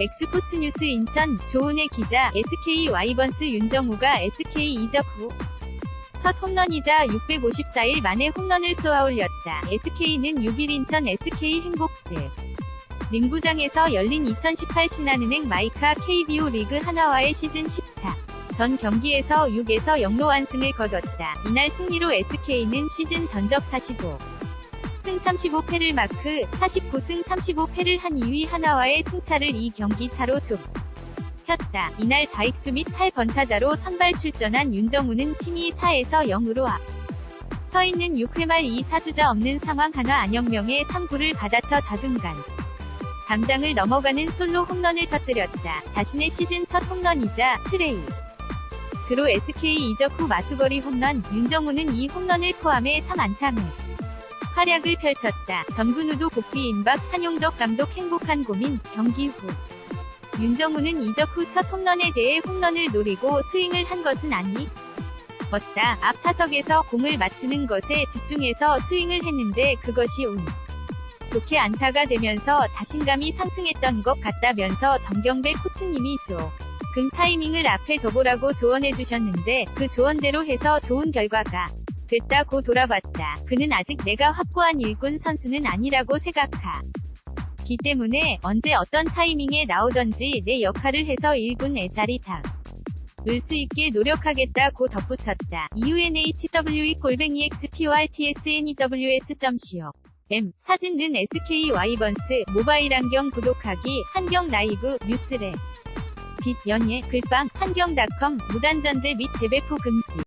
엑스포츠 뉴스 인천 조은혜 기자 SK 와이번스 윤정우가 SK 이적 후 첫 홈런이자 654일 만에 홈런을 쏘아올렸다. SK는 6일 인천 SK 행복들 림구장에서 열린 2018 신한은행 마이카 KBO 리그 하나와의 시즌 14. 전 경기에서 6에서 0로 완승을 거뒀다. 이날 승리로 SK는 시즌 전적 45. 승 35패를 마크 49승 35패를 한 2위 하나와의 승차를 2경기 차로 좁혔다. 이날 좌익수 및 8번타자로 선발 출전한 윤정우는 팀이 4에서 0으로 앞. 서 있는 6회 말 2사주자 없는 상황 한화 안영명의 3구를 받아쳐 좌중간. 담장을 넘어가는 솔로 홈런을 터뜨렸다. 자신의 시즌 첫 홈런이자 트레이. 드로 SK 이적 후 마수거리 홈런, 윤정우는 이 홈런을 포함해 3안타매. 활약을 펼쳤다. 정근우도 복귀 임박, 한용덕 감독 행복한 고민, 경기 후. 윤정우는 이적 후 첫 홈런에 대해 홈런을 노리고 스윙을 한 것은 아니. 었다. 앞 타석에서 공을 맞추는 것에 집중해서 스윙을 했는데 그것이 운. 좋게 안타가 되면서 자신감이 상승했던 것 같다면서 정경배 코치님이 조. 금 타이밍을 앞에 둬보라고 조언해 주셨는데 그 조언대로 해서 좋은 결과가 됐다고 돌아봤다. 그는 아직 내가 확고한 일군 선수는 아니라고 생각하. 기 때문에 언제 어떤 타이밍에 나오던지 내 역할을 해서 1군의 자리 잡. 을수 있게 노력하겠다고 덧붙였다. unhwe 골뱅이 xportsnews.co M 사진은 SK 와이번스 모바일 안경 구독하기 한경 라이브 뉴스랩 빛 연예 글빵 한경닷컴 무단전제 및 재배포 금지